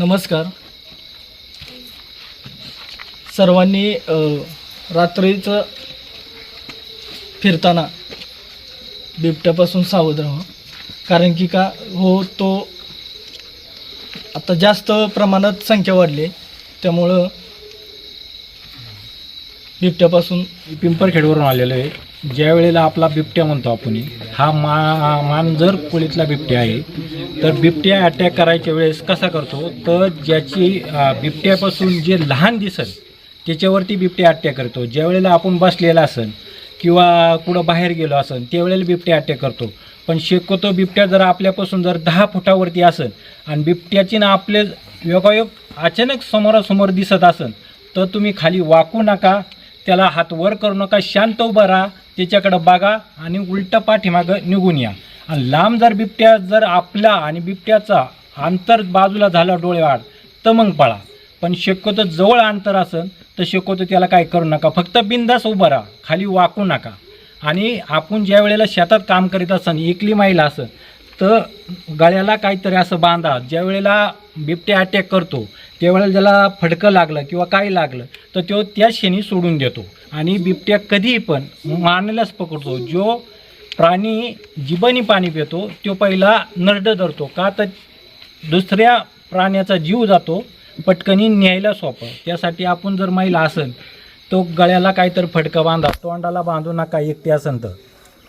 नमस्कार. सर्वांनी रात्रीचं फिरताना बिबट्यापासून सावध राहा कारण की का हो तो आता जास्त प्रमाणात संख्या वाढली आहे. त्यामुळं बिबट्यापासून पिंपरखेडवरून आलेलं आहे. ज्या वेळेला आपला बिबट्या म्हणतो आपण हा मा मांजर कुळीतला बिबट्या आहे तर बिबट्या अटॅक करायच्या वेळेस कसा करतो? तर ज्याची बिबट्यापासून जे लहान दिसल त्याच्यावरती बिबट्या अटॅक करतो. ज्या वेळेला आपण बसलेला असेल किंवा कुठं बाहेर गेलो असेल त्यावेळेला बिबट्या अटॅक करतो. पण शक्यतो बिबट्या जर आपल्यापासून जर दहा फुटावरती असेल आणि बिबट्याची ना आपले योगायोग अचानक समोरासमोर दिसत असेल तर तुम्ही खाली वाकू नका त्याला हात वर करू नका शांत उभा राहा त्याच्याकडं बघा आणि उलटं पाठीमागं निघून या. आणि लांब जर बिबट्या जर आपला आणि बिबट्याचा अंतर बाजूला झाला डोळेवाड तर मग पळा. पण शक्यतो जवळ अंतर असेल तर शक्यतो त्याला काय करू नका. फक्त बिंदास उभं राहा. खाली वाकू नका. आणि आपण ज्या वेळेला शेतात काम करीत असन एकली महिला असं तर गळ्याला काहीतरी असं बांधा. ज्या वेळेला बिबट्या अटॅक करतो त्यावेळेला ज्याला फडकं लागलं किंवा काय लागलं तर तो त्या क्षणी सोडून देतो. आणि बिबट्या कधीही पण मानल्यास पकडतो. जो प्राणी जिबनी पाणी पितो तो पहिला नरड धरतो. का तर दुसऱ्या प्राण्याचा जीव जातो पटकनी न्यायला सोपं. त्यासाठी आपण जर महिला असेल तो गळ्याला काहीतरी फडकं बांधा तोंडाला बांधू नका एकटे असन तर.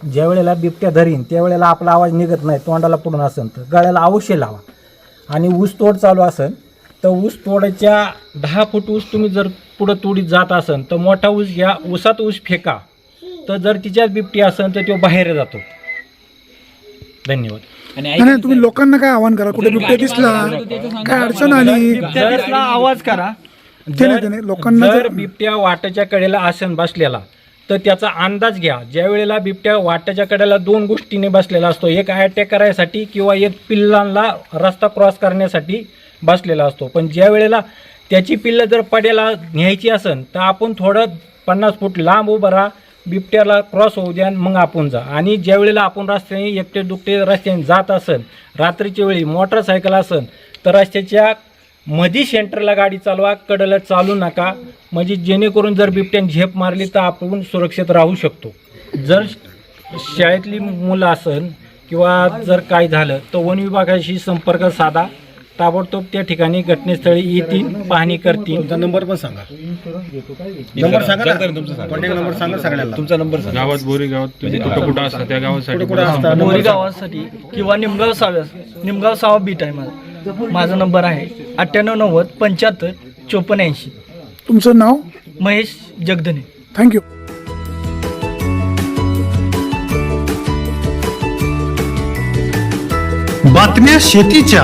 ज्या वेळेला बिबट्या धरीन त्यावेळेला आपला आवाज निघत नाही तोंडाला पुढून असेल तर. गळ्याला अवश्य लावा. आणि ऊस तोड चालू असेल तर ऊस तोडायच्या दहा फूट ऊस तुम्ही जर पुढं तोडीत जात असेल तर मोठा ऊस घ्या ऊसात ऊस फेका. तर जर तिच्यात बिबटी असेल तर तो बाहेर जातो. धन्यवाद. नाही नाही, तुम्ही लोकांना काय आवाहन करा? कुठे बिबट्या दिसला काय अडचण आली? आवाज करा. ते नाही ते नाही. लोकांना जर जर- बिबट्या वाटाच्या कडेला आसन बसलेला तर त्याचा अंदाज घ्या. ज्या वेळेला बिबट्या वाटाच्या कडेला दोन गोष्टीने बसलेला असतो एक अटॅक करायसाठी किंवा एक पिल्लांना रस्ता क्रॉस करण्यासाठी बसलेला असतो. पण ज्या वेळेला त्याची पिल्लं जर पड्याला न्यायची असेल तर आपण थोडं पन्नास फूट लांब उभं राहा बिबट्याला क्रॉस होऊ द्या मग आपण जा. आणि ज्या वेळेला आपण रस्त्याने एकटे दुकटे रस्त्याने जात असेल रात्रीच्या वेळी मोटरसायकल असेल तर रस्त्याच्या मधी सेंटरला गाडी चालवा कडला चालू नका. म्हणजे जेणेकरून जर बिबट्याने झेप मारली तर आपण सुरक्षित राहू शकतो. जर शाळेतली मुलं असेल किंवा जर काय झालं तर वन विभागाशी संपर्क साधा. ताबडतोब त्या ठिकाणी घटनास्थळी येतील पाहणी करतील. तुमचा नंबर पण सांगा. नंबर सांगा ना. कॉन्टॅक्ट नंबर सांगा सगळ्यांना. तुमचा नंबर सांगा. गावात बोरी गावात तुम्ही कुठं कुठं असता त्या गावासाठी कुठे असतात मोरी गावासाठी किंवा निमगाव साव्या निमगाव सावा बीट आहे माझा माझा नंबर आहे अठ्ठ्याण्णव नव्वद पंच्याहत्तर चोपन्न ऐंशी. तुमचं नाव? महेश जगधने थँक्यू बातम्या शेतीच्या.